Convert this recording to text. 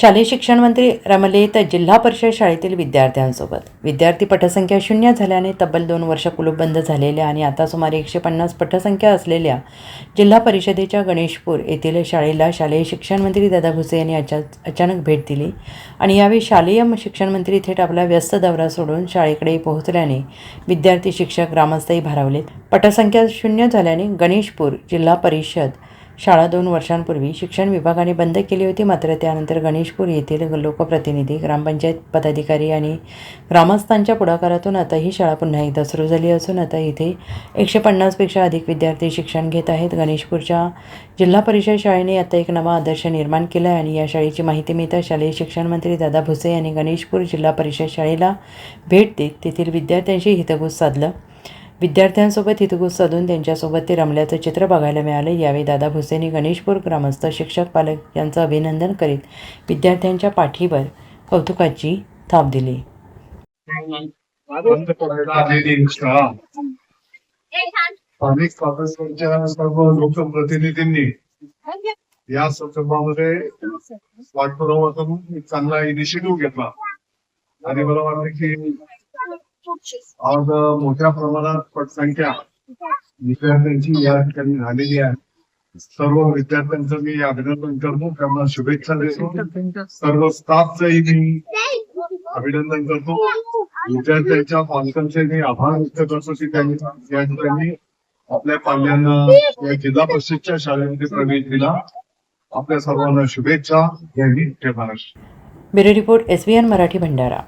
शालेय शिक्षण मंत्री रमलेत जिल्हा परिषद शाळेतील विद्यार्थ्यांसोबत. विद्यार्थी पटसंख्या शून्य झाल्याने तब्बल दोन वर्ष कुलूपबंद झालेल्या आणि आता सुमारे एकशे पन्नास पटसंख्या असलेल्या जिल्हा परिषदेच्या गणेशपूर येथील शाळेला शालेय शिक्षण मंत्री दादा भुसे यांनी अचा अचानक भेट दिली आणि यावेळी शालेय शिक्षण मंत्री थेट आपला व्यस्त दौरा सोडून शाळेकडे पोहोचल्याने विद्यार्थी शिक्षक ग्रामस्थही भारावलेत. पटसंख्या शून्य झाल्याने गणेशपूर जिल्हा परिषद शाळा दोन वर्षांपूर्वी शिक्षण विभागाने बंद केली होती. मात्र त्यानंतर गणेशपूर येथील लोकप्रतिनिधी ग्रामपंचायत पदाधिकारी आणि ग्रामस्थांच्या पुढाकारातून आता ही शाळा पुन्हा एकदा सुरू झाली असून आता इथे एकशे पन्नासपेक्षा अधिक विद्यार्थी शिक्षण घेत आहेत. गणेशपूरच्या जिल्हा परिषद शाळेने आता एक नवा आदर्श निर्माण केला आहे आणि या शाळेची माहिती मिळताच शालेय शिक्षण मंत्री दादा भुसे यांनी गणेशपूर जिल्हा परिषद शाळेला भेट देत तेथील विद्यार्थ्यांशी हितगुज साधलं. विद्यार्थ्यांसोबत हितगुज साधून त्यांच्यासोबत ते रमल्याचं चित्र बघायला मिळालं. यावेळी दादा भुसेंनी गणेशपूर ग्रामस्थ शिक्षक पालक यांचं अभिनंदन करीत विद्यार्थ्यांच्या पाठीवर कौतुकाची थाप दिली. स्थानिक स्वातंत्र्याच्या सर्व लोकप्रतिनिधींनी या संदर्भामध्ये पाठपुरावा करून एक चांगला इनिशिएटिव्ह घेतला. आणि मला वाटतं की आज मोठ्या प्रमाणात पटसंख्या विद्यार्थ्यांची या ठिकाणी झालेली आहे. सर्व विद्यार्थ्यांचं मी अभिनंदन करतो. त्यांना शुभेच्छा देतो. सर्व स्टाफचंही मी अभिनंदन करतो. विद्यार्थ्यांच्या पालकांचे मी आभार व्यक्त करतो की त्यांनी या ठिकाणी आपल्या पाल्यांना या जिल्हा परिषदच्या शाळेमध्ये प्रवेश दिला. आपल्या सर्वांना शुभेच्छा. जय Hind. Maharashtra. Bureau report S N Marathi Bhandara.